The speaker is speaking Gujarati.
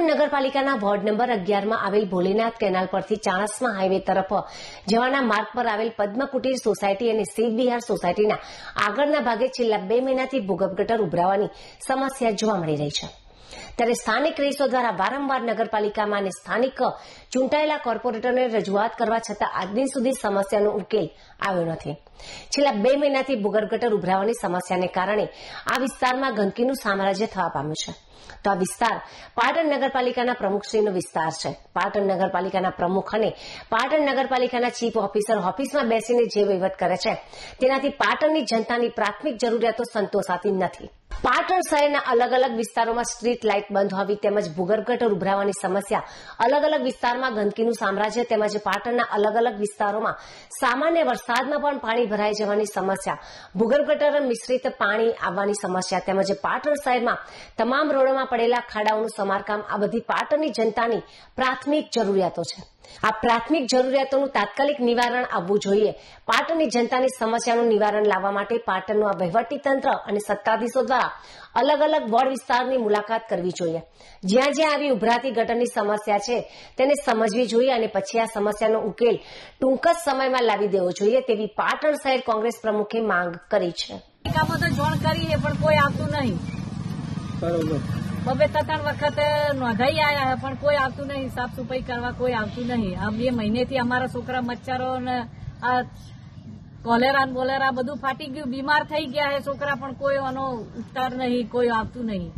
પાટણ નગરપાલિકાના વોર્ડ નંબર અગિયારમાં આવેલ ભોલેનાથ કેનાલ પરથી ચાણસમા હાઈવે તરફ જવાના માર્ગ પર આવેલ પદ્મકુટીર સોસાયટી અને શિવ વિહાર સોસાયટીના આગળના ભાગે છેલ્લા બે મહિનાથી ભૂગર્ભ ગટર ઉભરાવાની સમસ્યા જોવા મળી રહી છે. ત્યારે સ્થાનિક રહીશો દ્વારા વારંવાર નગરપાલિકામાં અને સ્થાનિક ચૂંટાયેલા કોર્પોરેટરને રજૂઆત કરવા છતાં આજ સુધી સમસ્યાનો ઉકેલ આવ્યો નથી. છેલ્લા બે મહિનાથી ભૂગર્ભ ઉભરાવાની સમસ્યાને કારણે આ વિસ્તારમાં ગંદકીનું સામ્રાજ્ય થવા પામ્યું છે. તો આ વિસ્તાર પાટણ નગરપાલિકાના પ્રમુખશ્રીનો વિસ્તાર છે. પાટણ નગરપાલિકાના પ્રમુખ અને પાટણ નગરપાલિકાના ચીફ ઓફિસર ઓફિસમાં બેસીને જે વહીવટ કરે છે, તેનાથી પાટણની જનતાની પ્રાથમિક જરૂરિયાતો સંતોષાતી નથી. પાટણ શહેરના અલગ અલગ વિસ્તારોમાં સ્ટ્રીટ લાઇટ બંધ હોવી તેમજ ભૂગર્ભ ગટર ઉભરાવાની સમસ્યા અલગ અલગ વિસ્તારમાં ગંદકીનું સામ્રાજ્ય તેમજ પાટણના અલગ અલગ વિસ્તારોમાં સામાન્ય વરસાદમાં પણ પાણી ભરાઈ જવાની સમસ્યા ભૂગર્ભ ગટર મિશ્રિત પાણી આવવાની સમસ્યા તેમજ પાટણ શહેરમાં તમામ રોડોમાં પડેલા ખાડાઓનું સમારકામ આ બધી પાટણની જનતાની પ્રાથમિક જરૂરિયાતો છે. આ પ્રાથમિક જરૂરિયાતોનું તાત્કાલિક નિવારણ આવવું જોઈએ. પાટણની જનતાની સમસ્યાનું નિવારણ લાવવા માટે પાટણનું આ વહીવટી તંત્ર અને સત્તાધીશો દ્વારા અલગ અલગ વોર્ડ વિસ્તારની મુલાકાત કરવી જોઈએ. જ્યાં જ્યાં આવી ઉભરાતી ગટરની સમસ્યા છે તેને સમજવી જોઈએ અને પછી આ સમસ્યાનો ઉકેલ ટૂંક જ સમયમાં લાવી દેવો જોઈએ તેવી પાટણ શહેર કોંગ્રેસ પ્રમુખે માંગ કરી છે. કામો તો જોણ કરીએ પણ કોઈ આવતું નહીં. બરોબર. બબે ત્રણ વખત નોંધાઈ આવ્યા પણ કોઈ આવતું નહીં. સાફ સફાઈ કરવા કોઈ આવતું નહીં. આ બે મહિનેથી અમારા છોકરા મચ્છરો ને આ કોલેરા ને બોલેરા બધું ફાટી ગયું. બીમાર થઈ ગયા છે છોકરા, પણ કોઈ આનો ઉપચાર નહીં, કોઈ આવતું નહીં.